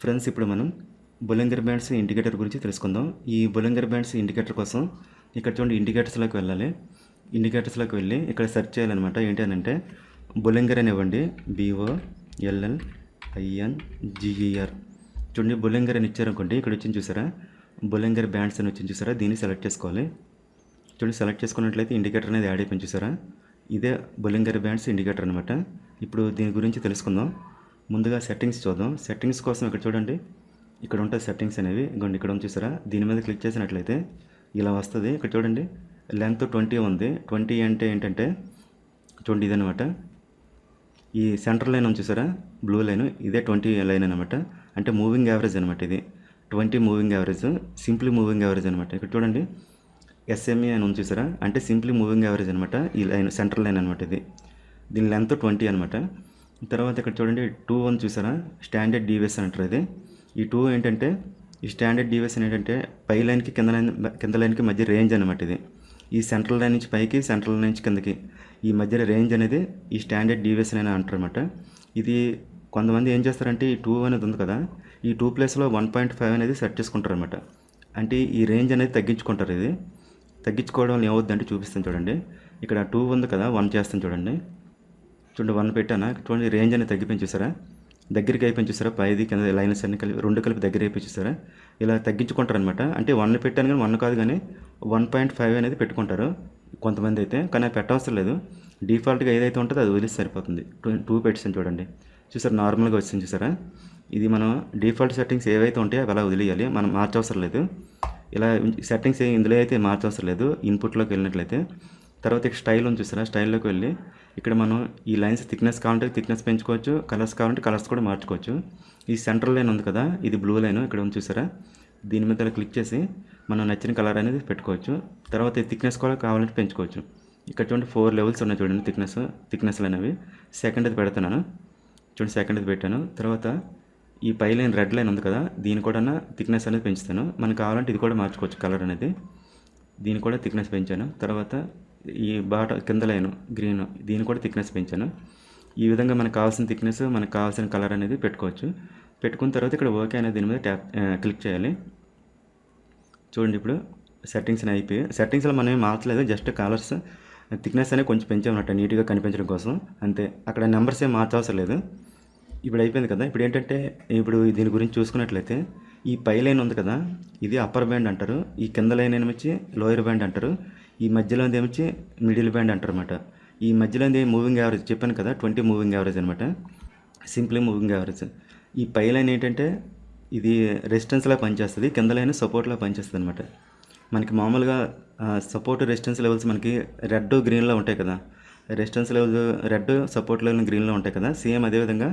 Friends ఇప్పుడు మనం బులంగర్ bands indicator గురించి తెలుసుకుందాం. ఈ బులంగర్ బ్యాండ్స్ ఇండికేటర్ కోసం ఇక్కడ చూడండి ఇండికేటర్స్లోకి వెళ్ళాలి. ఇండికేటర్స్లోకి వెళ్ళి ఇక్కడ సెర్చ్ చేయాలన్నమాట. ఏంటి అని అంటే బులంగర్ అని ఇవ్వండి బీఓ ఎల్ఎల్ ఐఎన్ జిఈఆర్ చూడండి బులంగర్ అని ఇచ్చారనుకోండి ఇక్కడ వచ్చింది చూసారా? బులంగర్ బ్యాండ్స్ అని వచ్చింది చూసారా? దీన్ని సెలెక్ట్ చేసుకోవాలి. చూడండి సెలెక్ట్ చేసుకున్నట్లయితే ఇండికేటర్ అనేది యాడ్ అయిపోయింది చూసారా? ఇదే బులంగర్ బ్యాండ్స్ ఇండికేటర్ అనమాట ఇప్పుడు దీని గురించి తెలుసుకుందాం. ముందుగా సెట్టింగ్స్ చూద్దాం. సెట్టింగ్స్ కోసం ఇక్కడ చూడండి. ఇక్కడ ఉంటాయి సెట్టింగ్స్ అనేవి. ఇంకోండి ఇక్కడ ఉంది చూసారా? దీని మీద క్లిక్ చేసినట్లయితే ఇలా వస్తుంది. ఇక్కడ చూడండి. లెంత్ ట్వంటీ ఉంది. ట్వంటీ అంటే ఏంటంటే చూడండి ఇదనమాట ఈ సెంటర్ లైన్ ఉంది చూసారా? బ్లూ లైన్ ఇదే ట్వంటీ లైన్ అనమాట అంటే మూవింగ్ యావరేజ్ అనమాట ఇది. Twenty moving average simply moving average అనమాట ఇక్కడ చూడండి. ఎస్ఎంఈ అని చూసారా? అంటే సింప్లీ మూవింగ్ యావరేజ్ అనమాట ఈ లైన్ సెంటర్ లైన్ అనమాట ఇది. దీని లెంత్ ట్వంటీ అనమాట తర్వాత ఇక్కడ చూడండి టూ వన్ చూసారా? స్టాండర్డ్ డీవియేషన్ అంటారు ఇది. ఈ టూ ఏంటంటే ఈ స్టాండర్డ్ డీవియేషన్ ఏంటంటే పై లైన్కి కింద లైన్ కింద లైన్కి మధ్య రేంజ్ అనమాట ఇది. ఈ సెంట్రల్ లైన్ నుంచి పైకి సెంట్రల్ లైన్ నుంచి కిందకి. ఈ మధ్య రేంజ్ అనేది ఈ స్టాండర్డ్ డీవియేషన్ అని అంటారు అనమాట ఇది కొంతమంది ఏం చేస్తారంటే ఈ టూ అనేది ఉంది కదా ఈ టూ ప్లేస్లో వన్ పాయింట్ ఫైవ్ అనేది సెట్ చేసుకుంటారు అనమాట అంటే ఈ రేంజ్ అనేది తగ్గించుకుంటారు ఇది. తగ్గించుకోవడం వల్ల ఏమవుద్దంటే చూపిస్తాను చూడండి. ఇక్కడ టూ ఉంది కదా వన్ చేస్తాను చూడండి. చూడండి వన్ పెట్టానా? చూడండి రేంజ్ అనేది తగ్గిపోయి చూసారా దగ్గరికి అయిపోయి చూసారా పైది కింద లైన్స్ అన్ని కలిపి రెండు కలిపి దగ్గర అయిపోయి చూసారా ఇలా తగ్గించుకుంటారు అనమాట అంటే వన్ పెట్టాను కానీ వన్ కాదు కానీ వన్ పాయింట్ ఫైవ్ అనేది పెట్టుకుంటారు కొంతమంది అయితే. కానీ అది పెట్టవసరం లేదు. డిఫాల్ట్గా ఏదైతే ఉంటుందో అది వదిలేసి సరిపోతుంది. టూ టూ పెట్టాను చూడండి. చూసారా నార్మల్గా వచ్చింది చూసారా? ఇది మనం డిఫాల్ట్ సెట్టింగ్స్ ఏవైతే ఉంటాయో అవి అలా వదిలేయాలి. మనం మార్చవసరం లేదు. ఇలా సెట్టింగ్స్ ఇందులో అయితే మార్చవసరం లేదు. ఇన్పుట్లోకి వెళ్ళినట్లయితే తర్వాత ఇక్కడ స్టైల్ ఉంది చూసారా? స్టైల్లోకి వెళ్ళి ఇక్కడ మనం ఈ లైన్స్ థిక్నెస్ కావాలంటే థిక్నెస్ పెంచుకోవచ్చు కలర్స్ కావాలంటే కలర్స్ కూడా మార్చుకోవచ్చు. ఈ సెంట్రల్ లైన్ ఉంది కదా ఇది బ్లూ లైన్ ఇక్కడ ఉంది చూసారా? దీని మీద క్లిక్ చేసి మనం నచ్చిన కలర్ అనేది పెట్టుకోవచ్చు. తర్వాత ఈ థిక్నెస్ కూడా కావాలంటే పెంచుకోవచ్చు. ఇక్కడ చూడండి ఫోర్ లెవెల్స్ ఉన్నాయి చూడండి థిక్నెస్ థిక్నెస్లు అనేవి సెకండ్ అది పెడుతున్నాను. చూడండి సెకండ్ అది పెట్టాను. తర్వాత ఈ పై లైన్ రెడ్ లైన్ ఉంది కదా దీని కూడా థిక్నెస్ అనేది పెంచుతాను. మనకు కావాలంటే ఇది కూడా మార్చుకోవచ్చు కలర్ అనేది. దీని కూడా థిక్నెస్ పెంచాను. తర్వాత ఈ బాట కింద లైన్ గ్రీన్ దీని కూడా థిక్నెస్ పెంచాను. ఈ విధంగా మనకు కావాల్సిన థిక్నెస్ మనకు కావాల్సిన కలర్ అనేది పెట్టుకోవచ్చు. పెట్టుకున్న తర్వాత ఇక్కడ ఓకే అనేది దీని మీద ట్యాప్ క్లిక్ చేయాలి. చూడండి ఇప్పుడు సెట్టింగ్స్ అని అయిపోయి సెట్టింగ్స్లో మనం ఏం మార్చలేదు జస్ట్ కలర్స్ థిక్నెస్ అనేది కొంచెం పెంచామన్నట్టు నీట్గా కనిపించడం కోసం. అంతే అక్కడ నెంబర్స్ ఏం మార్చవసరం లేదు. ఇప్పుడు అయిపోయింది కదా ఇప్పుడు ఏంటంటే ఇప్పుడు దీని గురించి చూసుకున్నట్లయితే ఈ పై లైన్ ఉంది కదా ఇది అప్పర్ బ్యాండ్ అంటారు ఈ కింద లైన్ వచ్చి లోయర్ బ్యాండ్ అంటారు. ఈ మధ్యలో ఏమొచ్చి? Middle band అంటారన్నమాట. ఈ మధ్యలో మూవింగ్ యావరేజ్ చెప్పాను కదా ట్వంటీ మూవింగ్ యావరేజ్ అనమాట సింప్లీ మూవింగ్ యావరేజ్ ఈ పై లైన్ ఏంటంటే ఇది రెసిస్టెన్స్లా పనిచేస్తుంది కింద లైన్ సపోర్ట్లా పనిచేస్తుంది అనమాట మనకి మామూలుగా సపోర్ట్ రెసిస్టెన్స్ లెవెల్స్ మనకి రెడ్ గ్రీన్లో ఉంటాయి కదా. Resistance levels red support level గ్రీన్లో ఉంటాయి కదా. సేమ్ అదేవిధంగా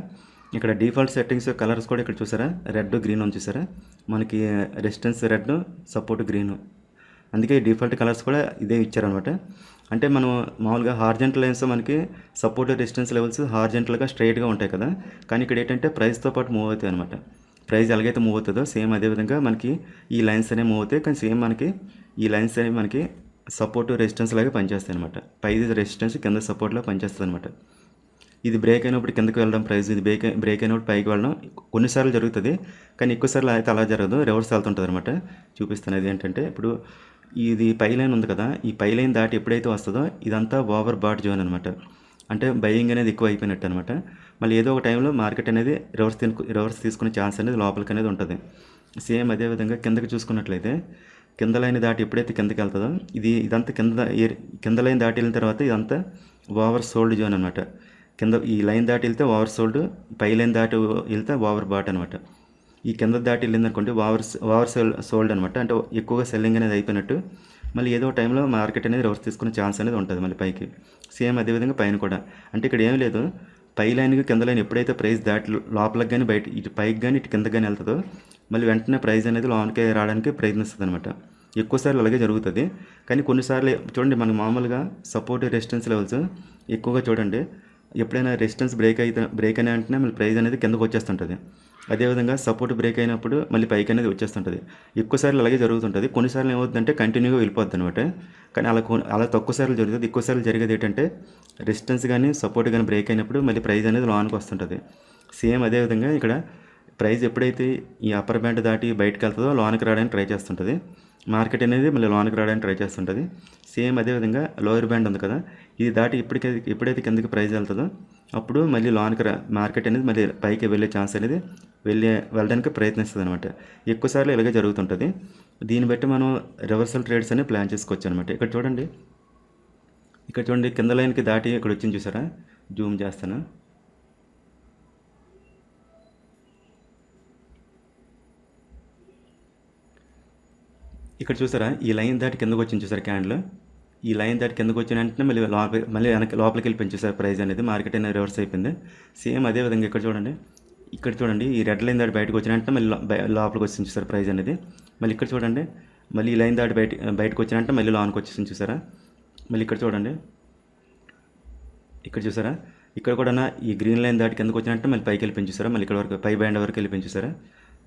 ఇక్కడ డిఫాల్ట్ సెట్టింగ్స్ కలర్స్ కూడా ఇక్కడ చూసారా? రెడ్ గ్రీన్ ఉంది చూసారా? మనకి రెసిస్టెన్స్ రెడ్ సపోర్ట్ గ్రీన్ అందుకే డిఫాల్ట్ కలర్స్ కూడా ఇదే ఇచ్చారనమాట అంటే మనం మామూలుగా హార్జెంటల్ లైన్స్ మనకి సపోర్ట్ డిస్టెన్స్ లెవెల్స్ హార్జెంటల్గా స్ట్రైట్గా ఉంటాయి కదా. కానీ ఇక్కడ ఏంటంటే ప్రైస్తో పాటు మూవ్ అవుతాయి అనమాట ప్రైస్ ఎలాగైతే మూవ్ అవుతుందో సేమ్ అదే విధంగా మనకి ఈ లైన్స్ అనేవి మూవ్ అవుతాయి. కానీ సేమ్ మనకి ఈ లైన్స్ అనేవి మనకి సపోర్ట్ రెసిస్టెన్స్ లాగా పనిచేస్తాయి అనమాట పైది రెసిస్టెన్స్ కింద సపోర్ట్లో పనిచేస్తుంది అనమాట ఇది బ్రేక్ అయినప్పుడు కిందకి వెళ్ళడం ప్రైస్ ఇది బ్రేక్ బ్రేక్ అయినప్పుడు పైకి వెళ్ళడం కొన్నిసార్లు జరుగుతుంది. కానీ ఎక్కువసార్లు అయితే అలా జరగదు. రివర్స్ వెళ్తుంటుంది అనమాట చూపిస్తాను అది ఏంటంటే ఇప్పుడు ఇది పై లైన్ ఉంది కదా ఈ పై లైన్ దాటి ఎప్పుడైతే వస్తుందో ఇదంతా ఓవర్ బాట్ జోన్ అనమాట అంటే బయింగ్ అనేది ఎక్కువ అయిపోయినట్టు అనమాట మళ్ళీ ఏదో ఒక టైంలో మార్కెట్ అనేది రివర్స్ తిను రివర్స్ తీసుకునే ఛాన్స్ అనేది లోపలికి అనేది ఉంటుంది. సేమ్ అదే విధంగా కిందకి చూసుకున్నట్లయితే కింద లైన్ దాటి ఎప్పుడైతే కిందకి వెళ్తుందో ఇది ఇదంతా కింద కింద లైన్ దాటి వెళ్ళిన తర్వాత ఇదంతా ఓవర్ సోల్డ్ జోన్ అనమాట కింద ఈ లైన్ దాటి వెళ్తే ఓవర్ సోల్డ్ పై లైన్ దాటి వెళ్తే ఓవర్ బాట్ అనమాట ఈ కింద దాటి వెళ్ళిందనుకోండి ఓవర్ ఓవర్ సెల్ సోల్డ్ అనమాట అంటే ఎక్కువగా సెల్లింగ్ అనేది అయిపోయినట్టు. మళ్ళీ ఏదో టైంలో మార్కెట్ అనేది రివర్స్ తీసుకునే ఛాన్స్ అనేది ఉంటుంది మళ్ళీ పైకి. సేమ్ అదేవిధంగా పైన కూడా. అంటే ఇక్కడ ఏం లేదు పై లైన్కి కింద లైన్ ఎప్పుడైతే ప్రైస్ దాటి లోపలికి కానీ బయట ఇటు పైకి కానీ ఇటు కింద కానీ వెళ్తుందో మళ్ళీ వెంటనే ప్రైస్ అనేది లోన్కి రావడానికి ప్రయత్నిస్తుంది అనమాట ఎక్కువసార్లు అలాగే జరుగుతుంది. కానీ కొన్నిసార్లు చూడండి మనకు మామూలుగా సపోర్ట్ రెసిస్టెన్స్ లెవెల్స్ ఎక్కువగా చూడండి ఎప్పుడైనా రెసిస్టెన్స్ బ్రేక్ అయితే బ్రేక్ అనే అంటేనే మళ్ళీ ప్రైజ్ అనేది కిందకు వచ్చేస్తుంటుంది. అదేవిధంగా సపోర్ట్ బ్రేక్ అయినప్పుడు మళ్ళీ పైకి అనేది వచ్చేస్తుంటుంది. ఎక్కువసార్లు అలాగే జరుగుతుంటుంది. కొన్నిసార్లు ఏమవుతుందంటే కంటిన్యూగా వెళ్ళిపోద్ది అనమాట కానీ అలా కొ- అలా తక్కువ సార్లు జరుగుతుంది. ఎక్కువసార్లు జరిగేది ఏంటంటే రెసిస్టెన్స్ కానీ సపోర్ట్ కానీ బ్రేక్ అయినప్పుడు మళ్ళీ ప్రైస్ అనేది లోనికి వస్తుంటుంది. సేమ్ అదేవిధంగా ఇక్కడ ప్రైజ్ ఎప్పుడైతే ఈ అప్పర్ బ్యాండ్ దాటి బయటకు వెళ్తుందో లోనికి రావడానికి ట్రై చేస్తుంటుంది. మార్కెట్ అనేది మళ్ళీ లోనికి రావడానికి ట్రై చేస్తుంటుంది. సేమ్ అదేవిధంగా లోయర్ బ్యాండ్ ఉంది కదా ఇది దాటి ఇప్పటికైతే ఎప్పుడైతే కిందకి ప్రైస్ వెళ్తుందో అప్పుడు మళ్ళీ లోనికి రా మార్కెట్ అనేది మళ్ళీ పైకి వెళ్ళే ఛాన్స్ అనేది వెళ్ళే వెళ్ళడానికి ప్రయత్నిస్తుంది అనమాట ఎక్కువసార్లు ఇలాగే జరుగుతుంటుంది. దీన్ని బట్టి మనం రివర్సల్ ట్రేడ్స్ అని ప్లాన్ చేసుకోవచ్చు అనమాట ఇక్కడ చూడండి. ఇక్కడ చూడండి కింద లైన్కి దాటి ఇక్కడ వచ్చింది చూసారా? జూమ్ చేస్తాను. ఇక్కడ చూసారా? ఈ లైన్ దాటి కిందకు వచ్చింది చూసారు క్యాండిల్? ఈ లైన్ దాటి కిందకు వచ్చిన వెంటనే మళ్ళీ లోపల మళ్ళీ వెనక్కి లోపలికి వెళ్ళి పెంచేసారు ప్రైస్ అనేది. మార్కెట్ అనేది రివర్స్ అయిపోయింది. సేమ్ అదే విధంగా ఇక్కడ చూడండి. ఇక్కడ చూడండి ఈ రెడ్ లైన్ దాటి బయటకు వచ్చిన వెంటనే మళ్ళీ లోపలికి వచ్చింది చూసారు ప్రైస్ అనేది. మళ్ళీ ఇక్కడ చూడండి మళ్ళీ ఈ లైన్ దాటి బయట బయటకు వచ్చిన వెంటనే మళ్ళీ లోనికి వచ్చేసింది చూసారా. మళ్ళీ ఇక్కడ చూడండి. ఇక్కడ చూసారా. ఇక్కడ కూడా ఈ గ్రీన్ లైన్ దాటి కిందకు వచ్చినట్టు మళ్ళీ పైకి వెళ్ళి పెంచుసారా మళ్ళీ ఇక్కడ వరకు పై బ్యాండ్ వరకు వెళ్ళి పెంచుసారా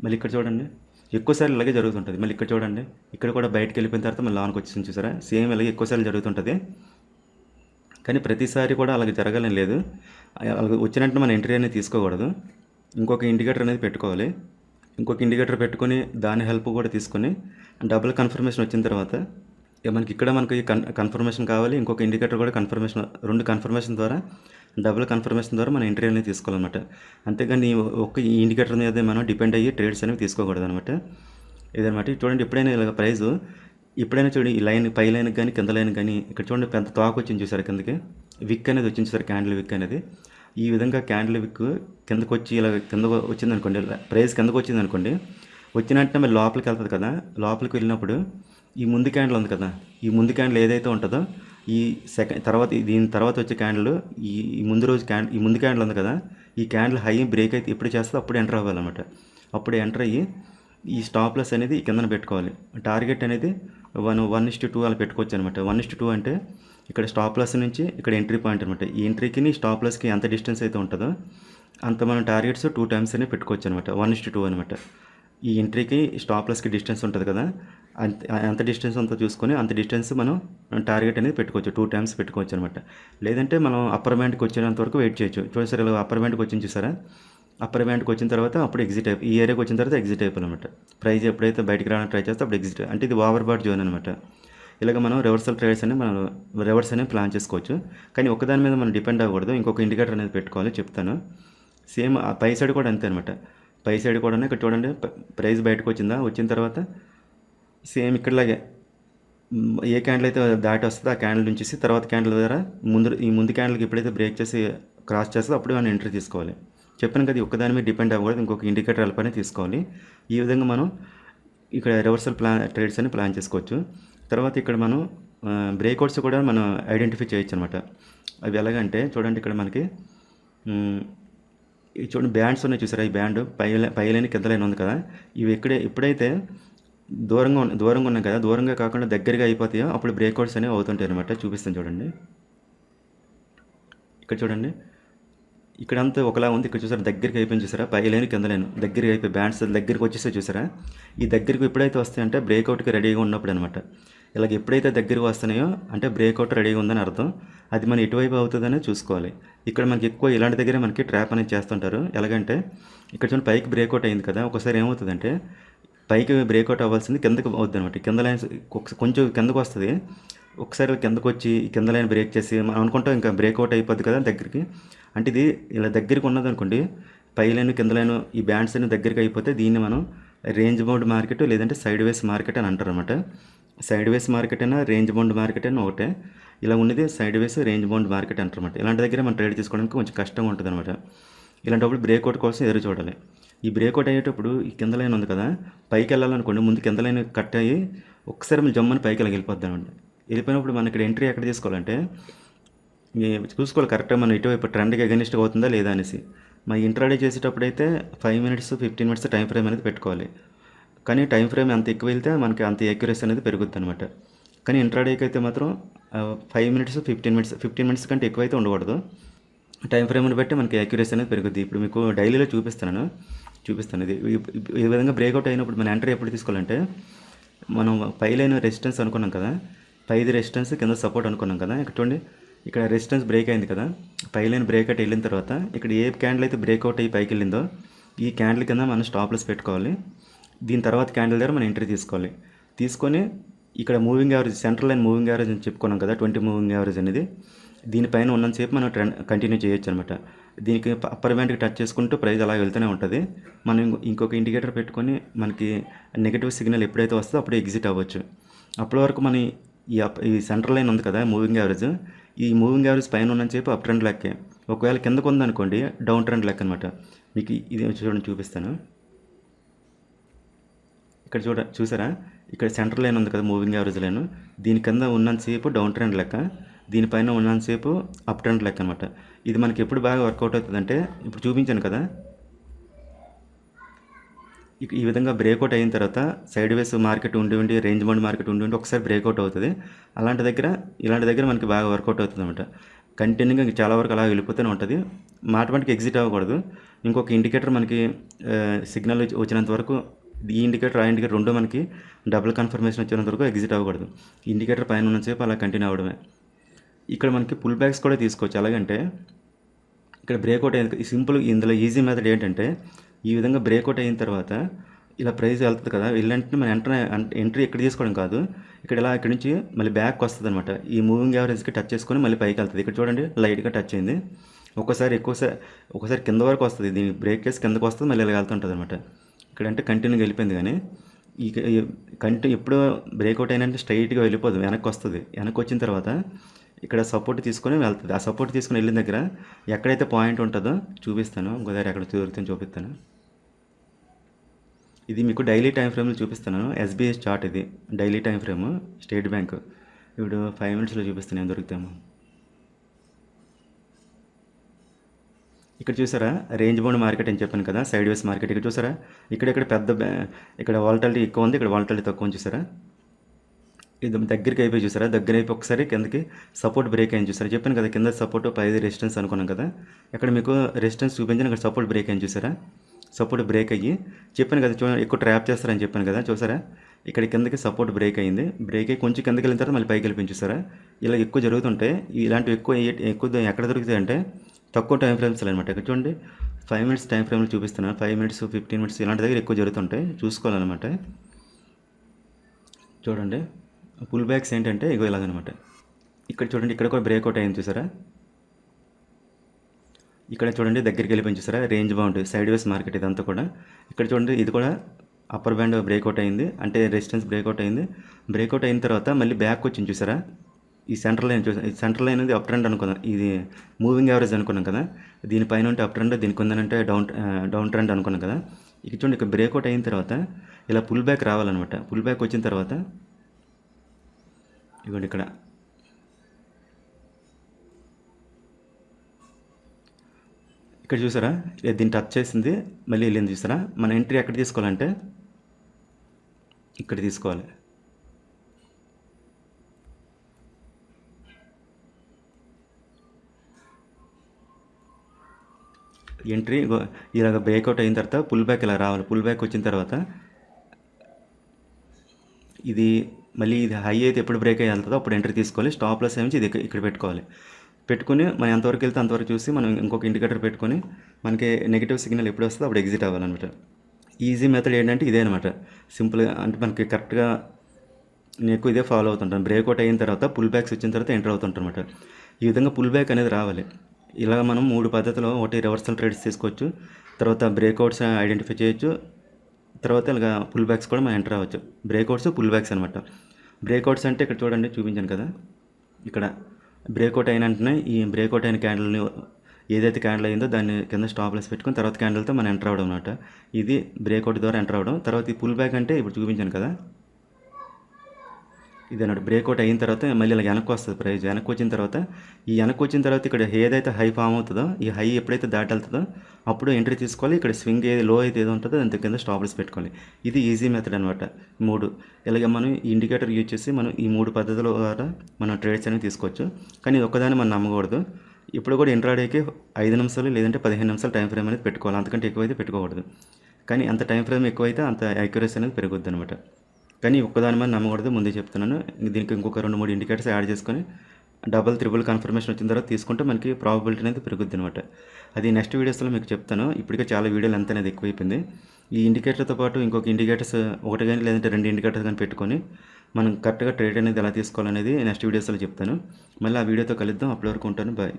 మళ్ళీ ఇక్కడ చూడండి. ఎక్కువసార్లు ఇలాగే జరుగుతుంటుంది. మళ్ళీ ఇక్కడ చూడండి. ఇక్కడ కూడా బయటకు వెళ్ళిపోయిన తర్వాత మళ్ళీ లోనికి వచ్చేసింది చూసారా? సేమ్ ఇలాగే ఎక్కువసార్లు జరుగుతుంటుంది. కానీ ప్రతిసారి కూడా అలాగే జరగాలని లేదు. అలాగే వచ్చినట్టు మన ఎంట్రీ అనేది తీసుకోకూడదు. ఇంకొక ఇండికేటర్ అనేది పెట్టుకోవాలి. ఇంకొక ఇండికేటర్ పెట్టుకొని దాని హెల్ప్ కూడా తీసుకొని డబుల్ కన్ఫర్మేషన్ వచ్చిన తర్వాత ఇక మనకి ఇక్కడ మనకి కన్ కన్ఫర్మేషన్ కావాలి. ఇంకొక ఇండికేటర్ కూడా కన్ఫర్మేషన్ రెండు కన్ఫర్మేషన్ ద్వారా డబుల్ కన్ఫర్మేషన్ ద్వారా మనం ఎంట్రీ అనేది తీసుకోవాలన్నమాట. అంతేగాని ఒక్క ఈ ఇండికేటర్ మీద మనం డిపెండ్ అయ్యి ట్రేడ్స్ అనేవి తీసుకోకూడదు అనమాట ఇదనమాట చూడండి ఎప్పుడైనా ఇలాగ ప్రైజు ఎప్పుడైనా చూడండి ఈ లైన్ పై లైన్ కానీ కింద లైన్ కానీ ఇక్కడ చూడండి పెద్ద తోక వచ్చింది చూసారు కిందకి? విక్ అనేది వచ్చింది చూసారు? క్యాండిల్ విక్ అనేది. ఈ విధంగా క్యాండిల్ విక్ కిందకు వచ్చి ఇలా కింద వచ్చింది అనుకోండి ప్రైస్ కిందకు వచ్చింది అనుకోండి వచ్చినట్టు మళ్ళీ లోపలికి వెళ్తుంది కదా. లోపలికి వెళ్ళినప్పుడు ఈ ముందు క్యాండిల్ ఉంది కదా ఈ ముందు క్యాండిల్ ఏదైతే ఉంటుందో ఈ సెకండ్ తర్వాత దీని తర్వాత వచ్చే క్యాండిల్ ఈ ముందు రోజు క్యాండ్ ఈ ముందు క్యాండిల్ ఉంది కదా ఈ క్యాండిల్ హై బ్రేక్ అయితే ఎప్పుడు చేస్తే అప్పుడు ఎంటర్ అవ్వాలన్నమాట. అప్పుడు ఎంటర్ అయ్యి ఈ స్టాప్ లాస్ అనేది కిందన పెట్టుకోవాలి. టార్గెట్ అనేది వన్ వన్ ఇస్ టూ అలా పెట్టుకోవచ్చు అనమాట వన్ ఇస్ టూ అంటే ఇక్కడ స్టాప్ లాస్ నుంచి ఇక్కడ ఎంట్రీ పాయింట్ అనమాట ఈ ఎంట్రీకి స్టాప్ లాస్కి ఎంత డిస్టెన్స్ అయితే ఉంటుందో అంత మనం టార్గెట్స్ టూ టైమ్స్ అనే పెట్టుకోవచ్చు అనమాట వన్ ఇస్ టూ అనమాట ఈ ఎంట్రీకి స్టాప్ లాస్కి డిస్టెన్స్ ఉంటుంది కదా అంత ఎంత డిస్టెన్స్ అంతా చూసుకొని అంత డిస్టెన్స్ మనం టార్గెట్ అనేది పెట్టుకోవచ్చు. టూ టైమ్స్ పెట్టుకోవచ్చు అనమాట లేదంటే మనం అప్పర్ బ్యాండ్కి వచ్చేంత వరకు వెయిట్ చేయొచ్చు. చూడండి సార్ ఇలా అప్పర్ బ్యాండ్కి వచ్చింది చూసారా? అప్పర్ బ్యాండ్కి వచ్చిన తర్వాత అప్పుడు ఎగ్జిట్ అయిపో ఈ ఏరియాకి వచ్చిన తర్వాత ఎగ్జిట్ అయిపోయినమాట. ప్రైజ్ ఎప్పుడైతే బయటకు రావడానికి ట్రై చేస్తే అప్పుడు ఎగ్జిట్ అంటే ఇది ఓవర్ బాట్ జోన్ అనమాట ఇలాగ మనం రివర్సల్ ట్రేడ్స్ అని మనం రివర్స్ అనేది ప్లాన్ చేసుకోవచ్చు. కానీ ఒకదాని మీద మనం డిపెండ్ అవ్వకూడదు. ఇంకొక ఇండికేటర్ అనేది పెట్టుకోవాలి చెప్తాను. సేమ్ ఆ పై సైడ్ కూడా అంతే అనమాట పై సైడ్ కూడా ఇక్కడ చూడండి ప్రైస్ బయటకు వచ్చిందా? వచ్చిన తర్వాత సేమ్ ఇక్కడలాగే. ఏ క్యాండిల్ అయితే దాటి వస్తుందో ఆ క్యాండిల్ నుంచేసి తర్వాత క్యాండిల్ ద్వారా ముందు ఈ ముందు క్యాండిల్కి ఎప్పుడైతే బ్రేక్ చేసి క్రాస్ చేస్తుందో అప్పుడు మనం ఎంట్రీ తీసుకోవాలి. చెప్పాను కదా ఒక్కదాని మీద డిపెండ్ అవ్వకూడదు ఇంకొక ఇండికేటర్ హెల్ప్ తీసుకోవాలి. ఈ విధంగా మనం ఇక్కడ రివర్సల్ ప్లాన్ ట్రేడ్స్ అని ప్లాన్ చేసుకోవచ్చు. తర్వాత ఇక్కడ మనం బ్రేక్అవుట్స్ కూడా మనం ఐడెంటిఫై చేయొచ్చు అనమాట అవి ఎలాగంటే చూడండి ఇక్కడ మనకి ఈ చూడండి బ్యాండ్స్ ఉన్నాయి చూసారా? ఈ బ్యాండ్ పై పై లైన్ కింద లైన్ ఉంది కదా? ఇవి ఇక్కడే ఎప్పుడైతే దూరంగా ఉన్న దూరంగా ఉన్నాయి కదా దూరంగా కాకుండా దగ్గరగా అయిపోతాయో? అప్పుడు బ్రేక్అవుట్స్ అనేవి అవుతుంటాయి అనమాట చూపిస్తాను చూడండి. ఇక్కడ చూడండి. ఇక్కడ అంతా ఒకలా ఉంది. ఇక్కడ చూసారా? దగ్గరికి అయిపోయింది చూసారా? పై కింద లేను. దగ్గరికి అయిపోయి బ్యాండ్స్ దగ్గరికి వచ్చేస్తే చూసారా? ఈ దగ్గరికి ఎప్పుడైతే వస్తాయంటే బ్రేక్అవుట్కి రెడీగా ఉన్నప్పుడు అనమాట ఇలాగ ఎప్పుడైతే దగ్గరికి వస్తున్నాయో అంటే బ్రేక్అవుట్ రెడీగా ఉందని అర్థం. అది మనం ఎటువైపు అవుతుందనే చూసుకోవాలి. ఇక్కడ మనకి ఎక్కువ ఇలాంటి దగ్గరే మనకి ట్రాప్ అనేది చేస్తుంటారు. ఎలాగంటే ఇక్కడ చూడండి పైకి బ్రేక్అవుట్ అయింది కదా. ఒకసారి ఏమవుతుందంటే పైకి బ్రేక్అవుట్ అవ్వాల్సింది కిందకి అవుద్ది అనమాట కింద లైన్ కొంచెం కిందకు వస్తుంది. ఒకసారి కిందకు వచ్చి కింద లైన్ బ్రేక్ చేసి మనం అనుకుంటాం ఇంకా బ్రేక్అవుట్ అయిపోద్ది కదా దగ్గరికి. అంటే ఇది ఇలా దగ్గరికి ఉన్నది అనుకోండి పై లైన్ కింద లైన్ ఈ బ్యాండ్స్ అన్ని దగ్గరికి అయిపోతే దీన్ని మనం రేంజ్ బౌండ్ మార్కెట్ లేదంటే సైడ్ వేస్ మార్కెట్ అని అంటారు అనమాట సైడ్ వేస్ మార్కెట్ అయినా రేంజ్ బౌండ్ మార్కెట్ అయినా ఒకటే. ఇలా ఉన్నది sideways range bound market అంటారు అనమాట ఇలాంటి దగ్గర మనం ట్రేడ్ తీసుకోవడానికి కొంచెం కష్టంగా ఉంటుంది అనమాట ఇలాంటప్పుడు బ్రేక్అవుట్ కోసం ఎదురు చూడాలి. ఈ బ్రేక్అవుట్ అయ్యేటప్పుడు ఈ కింద లైన్ ఉంది కదా పైకి వెళ్ళాలనుకోండి ముందు కింద లైన్ కట్ అయ్యి ఒకసారి మీరు జమ్మని పైకి వెళ్ళి అనమాట. వెళ్ళిపోయినప్పుడు మనం ఇక్కడ ఎంట్రీ ఎక్కడ తీసుకోవాలంటే చూసుకోవాలి కరెక్ట్గా మనం ఇటువైపు ట్రెండ్కి అగెనిస్ట్గా అవుతుందా లేదా అనేసి. మన ఇంట్రాడే చేసేటప్పుడు అయితే five minutes fifteen minutes time frame అనేది పెట్టుకోవాలి. కానీ టైం ఫ్రేమ్ అంత ఎక్కువ వెళ్తే మనకి అంత యాక్యురసీ అనేది పెరుగుద్ది అనమాట. కానీ ఇంట్రాడేకి అయితే మాత్రం five minutes fifteen minutes fifteen minutes కంటే ఎక్కువైతే ఉండకూడదు. టైం ఫ్రేమ్ని బట్టి మనకి యాక్యురసీ అనేది పెరుగుద్ది. ఇప్పుడు మీకు డైలీలో చూపిస్తాను చూపిస్తాను. ఇది ఈ- విధంగా బ్రేక్అవుట్ అయినప్పుడు మన ఎంటర్ ఎప్పుడు తీసుకోవాలంటే మనం పై లైన్ రెసిస్టెన్స్ అనుకున్నాం కదా పైది రెసిస్టెన్స్ కింద సపోర్ట్ అనుకున్నాం కదా ఇక్కడ చూడండి ఇక్కడ రెసిస్టెన్స్ బ్రేక్ అయింది కదా పై లైన్ బ్రేక్ వెళ్ళిన తర్వాత ఇక్కడ ఏ క్యాండిల్ అయితే బ్రేక్అవుట్ అయ్యి పైకి వెళ్ళిందో ఈ క్యాండిల్ కింద మనం స్టాప్లెస్ పెట్టుకోవాలి. దీని తర్వాత క్యాండిల్ దగ్గర మనం ఎంట్రీ తీసుకోవాలి. తీసుకొని ఇక్కడ moving average central line moving average అని చెప్పుకున్నాం కదా ట్వంటీ మూవింగ్ యావరేజ్ అనేది. దీనిపైన ఉన్నంతసేపు మనం ట్రెండ్ కంటిన్యూ చేయొచ్చు అనమాట దీనికి అప్పర్ బ్యాండ్కి టచ్ చేసుకుంటూ ప్రైజ్ అలా వెళ్తూనే ఉంటుంది. మనం ఇంకొక ఇండికేటర్ పెట్టుకొని మనకి నెగిటివ్ సిగ్నల్ ఎప్పుడైతే వస్తుందో అప్పుడు ఎగ్జిట్ అవ్వచ్చు. అప్పటి వరకు మన ఈ అప్ ఈ సెంట్రల్ లైన్ ఉంది కదా మూవింగ్ యావరేజ్. ఈ మూవింగ్ యావరేజ్ పైన ఉన్నంతసేపు అప్ ట్రెండ్ లెక్కే. ఒకవేళ కిందకు ఉందనుకోండి డౌన్ ట్రెండ్ లెక్క అనమాట. మీకు ఇది చూడండి చూపిస్తాను. ఇక్కడ చూడ చూసారా? ఇక్కడ సెంటర్ లైన్ ఉంది కదా మూవింగ్ యావరేజ్ లైన్. దీని కింద ఉన్నంతసేపు డౌన్ ట్రెండ్ లెక్క. దీనిపైన ఉన్నంతసేపు అప్ ట్రెండ్ లెక్క అనమాట ఇది మనకి ఎప్పుడు బాగా వర్కౌట్ అవుతుందంటే ఇప్పుడు చూపించాను కదా. ఈ విధంగా బ్రేక్అవుట్ అయిన తర్వాత సైడ్ వేస్ మార్కెట్ ఉండి ఉండి రేంజ్ బౌండ్ మార్కెట్ ఉండి ఉండి ఒకసారి బ్రేక్అవుట్ అవుతుంది. అలాంటి దగ్గర ఇలాంటి దగ్గర మనకి బాగా వర్కౌట్ అవుతుంది అనమాట కంటిన్యూగా చాలా వరకు అలా వెళ్ళిపోతూనే ఉంటుంది. మాట ఎగ్జిట్ అవ్వకూడదు. ఇంకొక ఇండికేటర్ మనకి సిగ్నల్ వచ్చినంత వరకు ఈ ఇండికేటర్ ఆ ఇండికేటర్ రెండు మనకి డబుల్ కన్ఫర్మేషన్ వచ్చినంత వరకు ఎగ్జిట్ అవ్వకూడదు. ఇండికేటర్ పైన ఉన్నసేపు అలా కంటిన్యూ అవ్వడమే. ఇక్కడ మనకి పుల్ బ్యాక్స్ కూడా తీసుకోవచ్చు. ఎలాగంటే ఇక్కడ బ్రేక్అవుట్ అయింది. సింపుల్ ఇందులో ఈజీ మెథడ్ ఏంటంటే ఈ విధంగా బ్రేక్అవుట్ అయిన తర్వాత ఇలా ప్రైస్ వెళ్తుంది కదా వెళ్ళంటే మన ఎంటర్ ఎంట్రీ ఇక్కడ తీసుకోవడం కాదు. ఇక్కడ ఇలా ఇక్కడ నుంచి మళ్ళీ బ్యాక్ వస్తుంది అనమాట ఈ మూవింగ్ యావరేజ్కి టచ్ చేసుకొని మళ్ళీ పైకి వెళ్తుంది. ఇక్కడ చూడండి లైట్గా టచ్ అయింది. ఒక్కోసారి ఎక్కువసారి ఒకసారి కింద వరకు వస్తుంది. దీని బ్రేక్ చేసి కిందకు వస్తుంది మళ్ళీ ఇలా వెళ్తుంటుంది అనమాట ఇక్కడ అంటే కంటిన్యూగా వెళ్ళిపోయింది కానీ ఈ కంటి ఎప్పుడు బ్రేక్అవుట్ అయినంటే స్ట్రైట్గా వెళ్ళిపోదు. వెనక్కి వస్తుంది. వెనక్కి వచ్చిన తర్వాత ఇక్కడ సపోర్ట్ తీసుకొని వెళ్తుంది. ఆ సపోర్ట్ తీసుకొని వెళ్ళిన దగ్గర ఎక్కడైతే పాయింట్ ఉంటుందో చూపిస్తాను. ఇంకోసారి ఎక్కడ దొరుకుతుందో చూపిస్తాను. ఇది మీకు డైలీ టైం ఫ్రేమ్లో చూపిస్తాను ఎస్బీఐ చార్ట్ ఇది. Daily time frame state bank ఇప్పుడు ఫైవ్ మినిట్స్లో చూపిస్తాను ఏం దొరుకుతాము ఇక్కడ చూసారా? రేంజ్ బౌండ్ మార్కెట్ అని చెప్పాను కదా సైడ్ వేస్ మార్కెట్ ఇక్కడ చూసారా? ఇక్కడ ఇక్కడ పెద్ద ఇక్కడ వాలటాలిటీ ఎక్కువ ఉంది. ఇక్కడ వాలటాలిటీ తక్కువ ఉంది చూసారా? ఇది దగ్గరికి అయిపోయి చూసారా? దగ్గర అయిపోయి ఒకసారి కిందకి సపోర్ట్ బ్రేక్ అయింది చూసారా? చెప్పాను కదా కింద సపోర్ట్ పైది రెసిస్టెన్స్ అనుకున్నాం కదా. ఇక్కడ మీకు రెసిస్టెన్స్ చూపించాను ఇక్కడ సపోర్ట్ బ్రేక్ అయింది చూసారా? సపోర్ట్ బ్రేక్ అయ్యి చెప్పాను కదా చూ ఎక్కువ ట్రాప్ చేస్తారని చెప్పాను కదా చూసారా? ఇక్కడ కిందకి సపోర్ట్ బ్రేక్ అయింది. బ్రేక్ అయ్యి కొంచెం కిందకి వెళ్ళిన తర్వాత మళ్ళీ పైకి వెళ్ళిపోయింది ఇలా ఎక్కువ జరుగుతుంటే ఇలాంటివి ఎక్కువ ఎక్కువ ఎక్కడ దొరుకుతాయి అంటే తక్కువ టైం ఫ్రేమ్స్ అనమాట ఇక్కడ చూడండి ఫైవ్ మినిట్స్ టైం ఫ్రేమ్లో చూపిస్తున్నాను ఫైవ్ మినిట్స్ ఫిఫ్టీన్ మినిట్స్ ఇలాంటి దగ్గర ఎక్కువ జరుగుతుంటాయి చూసుకోవాలన్నమాట. చూడండి. పుల్ బ్యాక్స్ ఏంటంటే ఇగో ఇలాగనమాట. ఇక్కడ చూడండి ఇక్కడ కూడా బ్రేక్అవుట్ అయింది చూసారా? ఇక్కడ చూడండి దగ్గరికి వెళ్ళిపోయింది చూసారా? రేంజ్ బాగుంటుంది సైడ్ వేస్ మార్కెట్ ఇదంతా కూడా. ఇక్కడ చూడండి ఇది కూడా అప్పర్ బ్యాండ్ బ్రేక్అవుట్ అయింది. అంటే రెసిస్టెన్స్ బ్రేక్అవుట్ అయింది. బ్రేక్అవుట్ అయిన తర్వాత మళ్ళీ బ్యాక్ వచ్చింది చూసారా? ఈ సెంట్రల్ లైన్ చూసా ఈ సెంట్రల్ లైన్ అనేది అప్ ట్రెండ్ అనుకున్నాం ఇది మూవింగ్ యావరేజ్ అనుకున్నాం కదా? దీనిపైన ఉంటే అప్ ట్రెండ్ దీనికి ఉందనంటే డౌన్ డౌన్ ట్రెండ్ అనుకున్నాం కదా? ఇక చూడండి ఇక్కడ బ్రేక్అవుట్ అయిన తర్వాత ఇలా పుల్ బ్యాక్ రావాలన్నమాట. పుల్ బ్యాక్ వచ్చిన తర్వాత ఇదిగోండి ఇక్కడ. ఇక్కడ చూసారా? దీన్ని టచ్ చేసింది మళ్ళీ వెళ్ళింది చూసారా? మన ఎంట్రీ ఎక్కడ తీసుకోవాలంటే ఇక్కడ తీసుకోవాలి. ఎంట్రీ ఇలాగ బ్రేక్అవుట్ అయిన తర్వాత పుల్ బ్యాక్ ఇలా రావాలి. పుల్ బ్యాక్ వచ్చిన తర్వాత ఇది మళ్ళీ ఇది హై అయితే ఎప్పుడు బ్రేక్ అయ్యి వెళ్తుందో అప్పుడు ఎంట్రీ తీసుకోవాలి. స్టాప్ లాస్ ఏమించి ఇది ఇక్కడ- పెట్టుకోవాలి. పెట్టుకుని మనం ఎంతవరకు వెళ్తే అంతవరకు చూసి మనం ఇంకొక ఇండికేటర్ పెట్టుకొని మనకి నెగిటివ్ సిగ్నల్ ఎప్పుడు వస్తుందో అప్పుడు ఎగ్జిట్ అవ్వాలన్నమాట. ఈజీ మెథడ్ ఏంటంటే ఇదే అనమాట సింపుల్గా అంటే మనకి కరెక్ట్గా నేను ఎక్కువ ఇదే ఫాలో అవుతుంటాను. బ్రేక్అవుట్ అయిన తర్వాత పుల్ బ్యాక్స్ వచ్చిన తర్వాత ఎంటర్ అవుతుంటానమాట ఈ విధంగా పుల్ బ్యాక్ అనేది రావాలి. ఇలా మనం మూడు పద్ధతిలో ఒకటి రివర్సల్ ట్రేడ్స్ తీసుకోవచ్చు. తర్వాత బ్రేక్అవుట్స్ ఐడెంటిఫై చేయొచ్చు. తర్వాత ఇలాగ పుల్ బ్యాక్స్ కూడా మనం ఎంటర్ అవ్వచ్చు. బ్రేక్అవుట్స్ పుల్ బ్యాక్స్ అనమాట బ్రేక్అవుట్స్ అంటే ఇక్కడ చూడండి చూపించాను కదా. ఇక్కడ బ్రేక్అవుట్ అయిన వెంటనే ఈ బ్రేక్అవుట్ అయిన క్యాండిల్ని ఏదైతే క్యాండిల్ అయిందో దాన్ని కింద స్టాప్లెస్ పెట్టుకుని తర్వాత క్యాండిల్తో మనం ఎంటర్ అవ్వడం అనమాట ఇది బ్రేక్అవుట్ ద్వారా ఎంటర్ అవ్వడం. తర్వాత ఈ పుల్ బ్యాక్ అంటే ఇప్పుడు చూపించాను కదా. ఇది అన్నట్టు బ్రేక్అవుట్ అయిన తర్వాత మళ్ళీ ఇలా వెనక్కి వస్తుంది ప్రైజ్. వెనక్కి వచ్చిన తర్వాత ఈ వెనక్కి వచ్చిన తర్వాత ఇక్కడ ఏదైతే హై ఫామ్ అవుతుందో ఈ హై ఎప్పుడైతే దాటెళ్తుందో అప్పుడు ఎంట్రీ తీసుకోవాలి. ఇక్కడ స్వింగ్ ఏది లో అయితే ఏదో ఉంటుందో దాని కింద స్టాప్లెస్ పెట్టుకోవాలి. ఇది ఈజీ మెథడ్ అనమాట మూడు. ఇలాగ మనం ఈ ఇండికేటర్ యూజ్ చేసి మనం ఈ మూడు పద్ధతుల ద్వారా మనం ట్రేడ్స్ అనేవి తీసుకోవచ్చు. కానీ ఇది ఒక్కదాన్ని మనం నమ్మకూడదు. ఇప్పుడు కూడా ఇంట్రాడేకి ఐదు నిమిషాలు లేదంటే పదిహేను నిమిషాలు టైం ఫ్రేమ్ అనేది పెట్టుకోవాలి. అంతకంటే ఎక్కువైతే పెట్టుకోకూడదు. కానీ అంత టైం ఫ్రేమ్ ఎక్కువైతే అంత యాక్యురసీ అనేది పెరుగుద్ది అనమాట కానీ ఒక్కదాని మీద నమ్మకూడదు ముందే చెప్తున్నాను. దీనికి ఇంకొక రెండు మూడు ఇండికేటర్స్ యాడ్ చేసుకొని డబల్ త్రిబుల్ కన్ఫర్మేషన్ వచ్చిన తర్వాత తీసుకుంటే మనకి ప్రాబబిలిటీ అనేది పెరుగుద్ది అనమాట అది నెక్స్ట్ వీడియోస్లో మీకు చెప్తాను. ఇప్పటికే చాలా వీడియోలు ఎంత అనేది ఎక్కువైపోయింది. ఈ ఇండికేటర్తో పాటు ఇంకొక ఇండికేటర్స్ ఒకటి కానీ లేదంటే రెండు ఇండికేటర్స్ కానీ పెట్టుకొని మనం కరెక్ట్గా ట్రేడ్ అనేది ఎలా తీసుకోవాలనేది నెక్స్ట్ వీడియోస్లో చెప్తాను. మళ్ళీ ఆ వీడియోతో కలుద్దాం. అప్పటి వరకు ఉంటాను. బాయ్